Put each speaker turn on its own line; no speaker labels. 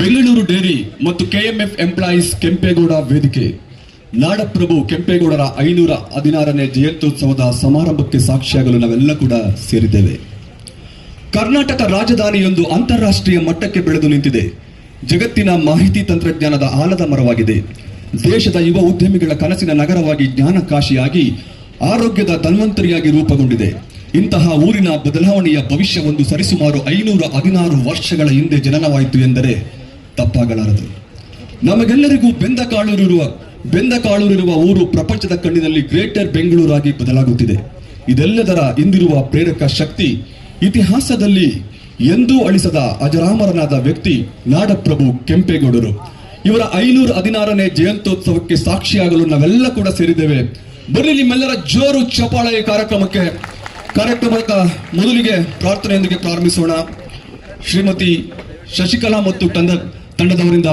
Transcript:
Bengaluru dairy ಮತ್ತು KMF employees Kempegowda ವೇದಿಕೆ. ನಾಡಪ್ರಭು ಕೆಂಪೇಗೌಡರ ಐನೂರ ಹದಿನಾರನೇ ಜಯಂತ್ಯೋತ್ಸವದ ಸಮಾರಂಭಕ್ಕೆ ಸಾಕ್ಷಿಯಾಗಲು ನಾವೆಲ್ಲ ಕೂಡ ಸೇರಿದ್ದೇವೆ. ಕರ್ನಾಟಕ ರಾಜಧಾನಿಯೊಂದು ಅಂತಾರಾಷ್ಟ್ರೀಯ ಮಟ್ಟಕ್ಕೆ ಬೆಳೆದು ನಿಂತಿದೆ. ಜಗತ್ತಿನ ಮಾಹಿತಿ ತಂತ್ರಜ್ಞಾನದ ಆಲದ ಮರವಾಗಿದೆ. ದೇಶದ ಯುವ ಉದ್ಯಮಿಗಳ ಕನಸಿನ ನಗರವಾಗಿ ಜ್ಞಾನಕಾಶಿಯಾಗಿ ಆರೋಗ್ಯದ ಧನ್ವಂತರಿಯಾಗಿ ರೂಪುಗೊಂಡಿದೆ. ಇಂತಹ ಊರಿನ ಬದಲಾವಣೆಯ ಭವಿಷ್ಯವೊಂದು ಸರಿಸುಮಾರು ಐನೂರ ಹದಿನಾರು ವರ್ಷಗಳ ಹಿಂದೆ ಜನನವಾಯಿತು ಎಂದರೆ ತಪ್ಪಾಗಲಾರದು. ನಮಗೆಲ್ಲರಿಗೂ ಬೆಂದ ಕಾಳೂರಿರುವ ಬೆಂದ ಕಾಳೂರಿರುವ ಊರು ಪ್ರಪಂಚದ ಕಣ್ಣಿನಲ್ಲಿ ಗ್ರೇಟರ್ ಬೆಂಗಳೂರಾಗಿ ಬದಲಾಗುತ್ತಿದೆ. ಇದೆಲ್ಲದರ ಹಿಂದಿರುವ ಪ್ರೇರಕ ಶಕ್ತಿ ಇತಿಹಾಸದಲ್ಲಿ ಎಂದೂ ಅಳಿಸದ ಅಜರಾಮರನಾದ ವ್ಯಕ್ತಿ ನಾಡಪ್ರಭು ಕೆಂಪೇಗೌಡರು. ಇವರ ಐನೂರ ಹದಿನಾರನೇ ಜಯಂತ್ಯೋತ್ಸವಕ್ಕೆ ಸಾಕ್ಷಿಯಾಗಲು ನಾವೆಲ್ಲ ಕೂಡ ಸೇರಿದ್ದೇವೆ. ಬರಲಿ ನಿಮ್ಮೆಲ್ಲರ ಜೋರು ಚಪಾಳೆ ಈ ಕಾರ್ಯಕ್ರಮಕ್ಕೆ. ಕಾರ್ಯಕ್ರಮದ ಮೊದಲಿಗೆ ಪ್ರಾರ್ಥನೆಯೊಂದಿಗೆ ಪ್ರಾರಂಭಿಸೋಣ. ಶ್ರೀಮತಿ ಶಶಿಕಲಾ ಮತ್ತು ತಂಡ ತಂಡದವರಿಂದ